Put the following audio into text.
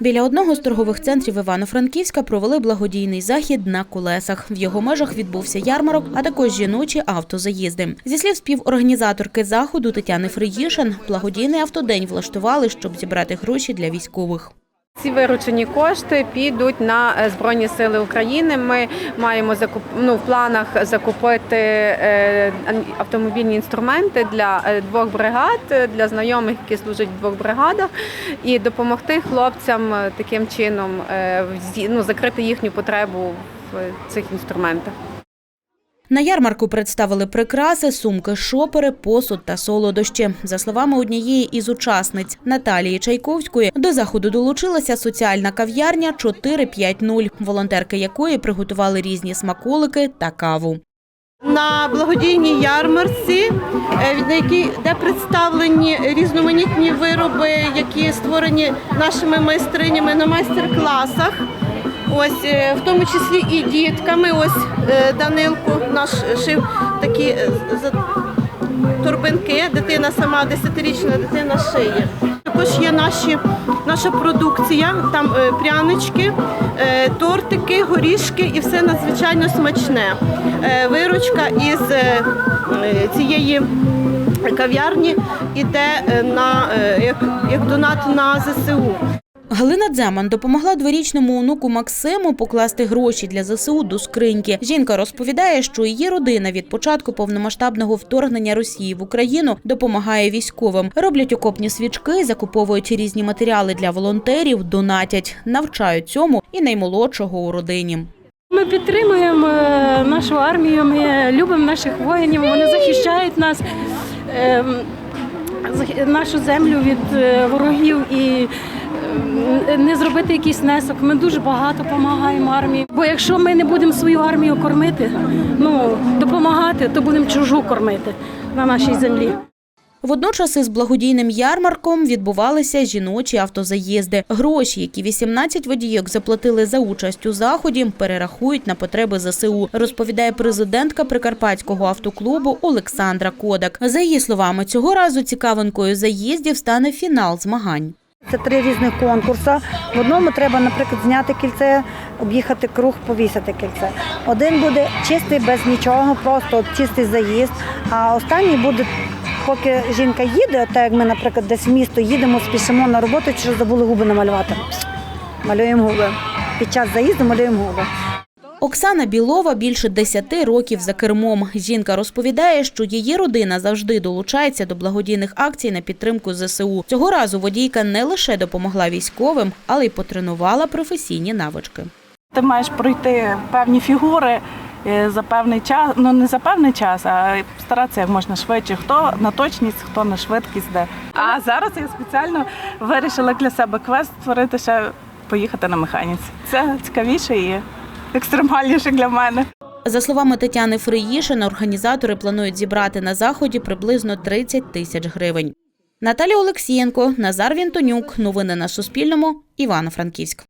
Біля одного з торгових центрів Івано-Франківська провели благодійний захід на колесах. В його межах відбувся ярмарок, а також жіночі автозаїзди. Зі слів співорганізаторки заходу Тетяни Фриїшин, благодійний автодень влаштували, щоб зібрати гроші для військових. Ці виручені кошти підуть на е, Збройні Сили України. Ми маємо закуп... ну, в планах закупити е, автомобільні інструменти для е, двох бригад, для знайомих, які служать в двох бригадах, і допомогти хлопцям таким чином ну, закрити їхню потребу в цих інструментах. На ярмарку представили прикраси, сумки, шопери, посуд та солодощі. За словами однієї із учасниць Наталії Чайковської, до заходу долучилася соціальна кав'ярня 450, волонтерки якої приготували різні смаколики та каву. на благодійній ярмарці, е, де представлені різноманітні вироби, які створені нашими майстринями на майстер-класах. Ось е, в тому числі і дітками. Ось е, Данилко наш шив такі е, торбинки. Дитина сама 10-річна дитина шиє. Також є наші, наша продукція, там прянички, тортики, горішки і все надзвичайно смачне. Виручка із цієї кав'ярні іде е, на як, як донат на ЗСУ. Галина Дземан допомогла дворічному онуку Максиму покласти гроші для ЗСУ до скриньки. Жінка розповідає, що її родина від початку повномасштабного вторгнення Росії в Україну допомагає військовим. Роблять окопні свічки, закуповують різні матеріали для волонтерів, донатять, навчають цьому і наймолодшого у родині. Ми підтримуємо е, нашу армію, ми любимо наших воїнів, вони захищають нас, зах- нашу землю від е, ворогів і не зробити якийсь внесок. Ми дуже багато допомагаємо армії. Бо якщо ми не будемо свою армію кормити, ну допомагати, то будемо чужу кормити на нашій землі. Водночас із благодійним ярмарком відбувалися жіночі автозаїзди. Гроші, які 18 водійок заплатили за участь у заході, перерахують на потреби ЗСУ, розповідає президентка Прикарпатського автоклубу Олександра Кодак. За її словами, цього разу цікавинкою заїздів стане фінал змагань. Це три різних конкурси. В одному треба, наприклад, зняти кільце, об'їхати круг, повісити кільце. Один буде чистий без нічого, просто чистий заїзд. А останній буде, поки жінка їде, так як ми, наприклад, десь в місто їдемо, спішимо на роботу, чи забули губи намалювати. Малюємо губи. Під час заїзду малюємо губи. Оксана Білова більше 10 років за кермом. Жінка розповідає, що її родина завжди долучається до благодійних акцій на підтримку ЗСУ. Цього разу водійка не лише допомогла військовим, але й потренувала професійні навички. Ти маєш пройти певні фігури е, за певний час, ну не за певний час, а старатися як можна швидше. Хто на точність, хто на швидкість де. А зараз я спеціально вирішила для себе квест створити ще поїхати на механіці. Це цікавіше і екстремальніше для мене. За словами Тетяни Фриїшин, організатори планують зібрати на заході приблизно 30 тисяч гривень. Наталя Олексієнко, Назар Вінтонюк. Новини на Суспільному. Івано-Франківськ.